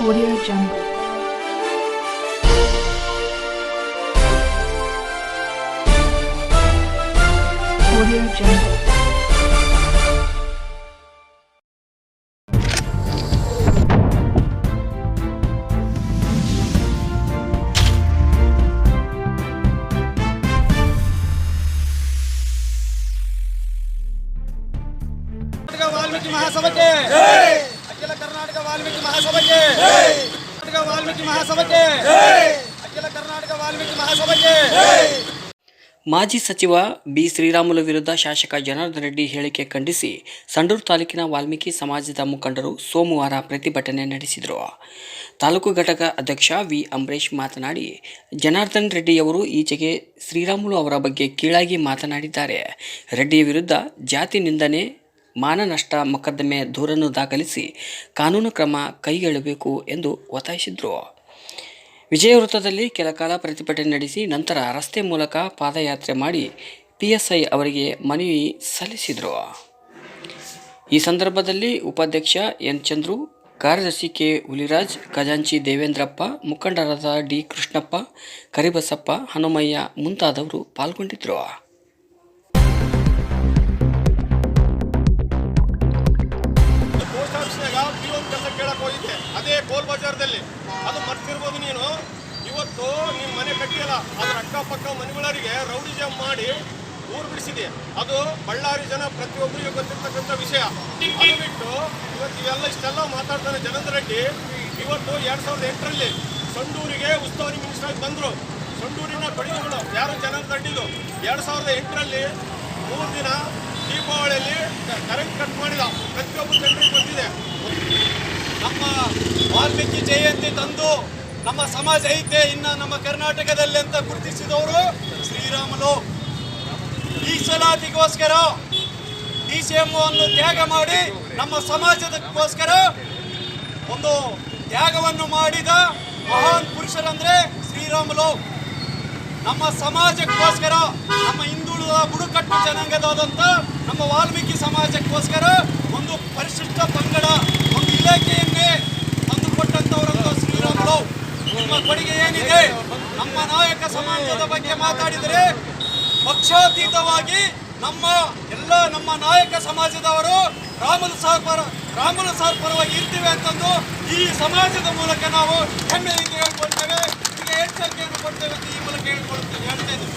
Audio Jungle. Audio Jungle. Karnataka Valmiki ಮಹಾಸಭೆಗೆ ಅಖಿಲ ಕರ್ನಾಟಕ ವಾಲ್ಮೀಕಿ ಮಹಾಸಭೆಗೆ. ಕರ್ನಾಟಕ ವಾಲ್ಮೀಕಿ ಮಹಾಸಭೆಗೆ. ಅಖಿಲ ಕರ್ನಾಟಕ ವಾಲ್ಮೀಕಿ ಮಹಾಸಭೆಗೆ. ಮಾಜಿ ಸಚಿವ ಬಿ ಶ್ರೀರಾಮುಲು ವಿರುದ್ಧ ಶಾಸಕ ಜನಾರ್ದನ ರೆಡ್ಡಿ ಹೇಳಿಕೆ ಖಂಡಿಸಿ ಸಂಡೂರು ತಾಲೂಕಿನ ವಾಲ್ಮೀಕಿ ಸಮಾಜದ ಮುಖಂಡರು ಸೋಮವಾರ ಪ್ರತಿಭಟನೆ ನಡೆಸಿದರು. ತಾಲೂಕು ಘಟಕ ಅಧ್ಯಕ್ಷ ವಿ ಅಂಬರೀಶ್ ಮಾತನಾಡಿ, ಜನಾರ್ದನ್ ರೆಡ್ಡಿಯವರು ಈಚೆಗೆ ಶ್ರೀರಾಮುಲು ಅವರ ಬಗ್ಗೆ ಕೀಳಾಗಿ ಮಾತನಾಡಿದ್ದಾರೆ. ರೆಡ್ಡಿಯ ವಿರುದ್ಧ ಜಾತಿ ನಿಂದನೆ ಮಾನನಷ್ಟ ಮೊಕದ್ದಮೆ ದೂರನ್ನು ದಾಖಲಿಸಿ ಕಾನೂನು ಕ್ರಮ ಕೈಗೊಳ್ಳಬೇಕು ಎಂದು ಒತ್ತಾಯಿಸಿದರು. ವಿಜಯ ವೃತ್ತದಲ್ಲಿ ಕೆಲಕಾಲ ಪ್ರತಿಭಟನೆ ನಡೆಸಿ ನಂತರ ರಸ್ತೆ ಮೂಲಕ ಪಾದಯಾತ್ರೆ ಮಾಡಿ ಪಿಎಸ್ಐ ಅವರಿಗೆ ಮನವಿ ಸಲ್ಲಿಸಿದರು. ಈ ಸಂದರ್ಭದಲ್ಲಿ ಉಪಾಧ್ಯಕ್ಷ ಎನ್ ಚಂದ್ರು, ಕಾರ್ಯದರ್ಶಿ ಕೆ ಹುಲಿರಾಜ್, ಖಜಾಂಚಿ ದೇವೇಂದ್ರಪ್ಪ, ಮುಖಂಡರಾದ ಡಿ ಕೃಷ್ಣಪ್ಪ, ಕರಿಬಸಪ್ಪ, ಹನುಮಯ್ಯ ಮುಂತಾದವರು ಪಾಲ್ಗೊಂಡಿದ್ದರು ಮನೆ ಅದರ ಅಕ್ಕಪಕ್ಕ ಮನೆಗಳವರಿಗೆ ರೌಡಿಜಮ್ ಮಾಡಿ ಊರು ಬಿಡಿಸಿದೆ. ಅದು ಬಳ್ಳಾರಿ ಜನ ಪ್ರತಿಯೊಬ್ಬರಿಗೂ ಗೊತ್ತಿರ್ತಕ್ಕಂಥ ವಿಷಯ. ಅದು ಬಿಟ್ಟು ಇವತ್ತು ಇವೆಲ್ಲ ಇಷ್ಟೆಲ್ಲ ಮಾತಾಡ್ತಾನೆ ಜನಾರ್ದನ್ ರೆಡ್ಡಿ. ಇವತ್ತು ಎರಡು ಸಾವಿರದ ಎಂಟರಲ್ಲಿ ಸಂಡೂರಿಗೆ ಉಸ್ತುವಾರಿ ಮಿನಿಸ್ಟರ್ ಬಂದರು. ಸಂಡೂರಿನ ಕೊಡುಗೆಗಳು ಯಾರು ಜನಾರ್ದನ್ ರೆಡ್ಡಿದು? ಎರಡು ಸಾವಿರದ ಎಂಟರಲ್ಲಿ ಮೂರು ದಿನ ದೀಪಾವಳಿಯಲ್ಲಿ ಕರೆಂಟ್ ಕಟ್ ಮಾಡಿದ ಪ್ರತಿಯೊಬ್ಬ ಜನರಿಗೆ ಗೊತ್ತಿದೆ. ನಮ್ಮ ವಾಲ್ಮೀಕಿ ಜಯಂತಿ ತಂದು ನಮ್ಮ ಸಮಾಜ ಐತೆ, ಇನ್ನ ನಮ್ಮ ಕರ್ನಾಟಕದಲ್ಲಿ ಅಂತ ಗುರುತಿಸಿದವರು ಶ್ರೀರಾಮುಲು. ಮೀಸಲಾತಿಗೋಸ್ಕರ ಡಿ ಸಿ ಎಂ ಅನ್ನು ತ್ಯಾಗ ಮಾಡಿ ನಮ್ಮ ಸಮಾಜದಕ್ಕೋಸ್ಕರ ಒಂದು ತ್ಯಾಗವನ್ನು ಮಾಡಿದ ಮಹಾನ್ ಪುರುಷರಂದ್ರೆ ಶ್ರೀರಾಮುಲು. ನಮ್ಮ ಸಮಾಜಕ್ಕೋಸ್ಕರ, ನಮ್ಮ ಹಿಂದುಳಿದ ಬುಡಕಟ್ಟು ಜನಾಂಗದಾದಂಥ ನಮ್ಮ ವಾಲ್ಮೀಕಿ ಸಮಾಜಕ್ಕೋಸ್ಕರ ಒಂದು ಪರಿಶಿಷ್ಟ ಪಂಗಡ, ಒಂದು ಇಲಾಖೆಯನ್ನೇ ತಂದುಕೊಟ್ಟಂತವರಂತ ಶ್ರೀರಾಮುಲು ನಿಮ್ಮ ಕೊಡುಗೆ ಏನಿದೆ? ನಮ್ಮ ನಾಯಕ ಸಮಾಜದ ಬಗ್ಗೆ ಮಾತಾಡಿದರೆ ಪಕ್ಷಾತೀತವಾಗಿ ನಮ್ಮ ಎಲ್ಲ ನಮ್ಮ ನಾಯಕ ಸಮಾಜದವರು ರಾಮನ ಸಾರ್ ಪರ ರಾಮನ ಸಾರ್ ಪರವಾಗಿ ಇರ್ತೀವಿ ಅಂತಂದು ಈ ಸಮಾಜದ ಮೂಲಕ ನಾವು ಹೆಮ್ಮೆಯಿಂದ ಹೇಳ್ಕೊಳ್ತೇವೆ. ಎಚ್ಚರಿಕೆಯನ್ನು ಕೊಡ್ತೇವೆ ಅಂತ ಈ ಮೂಲಕ ಹೇಳ್ಕೊಳ್ತೇವೆ. ಹೇಳ್ತಾ ಇದ್ದೀವಿ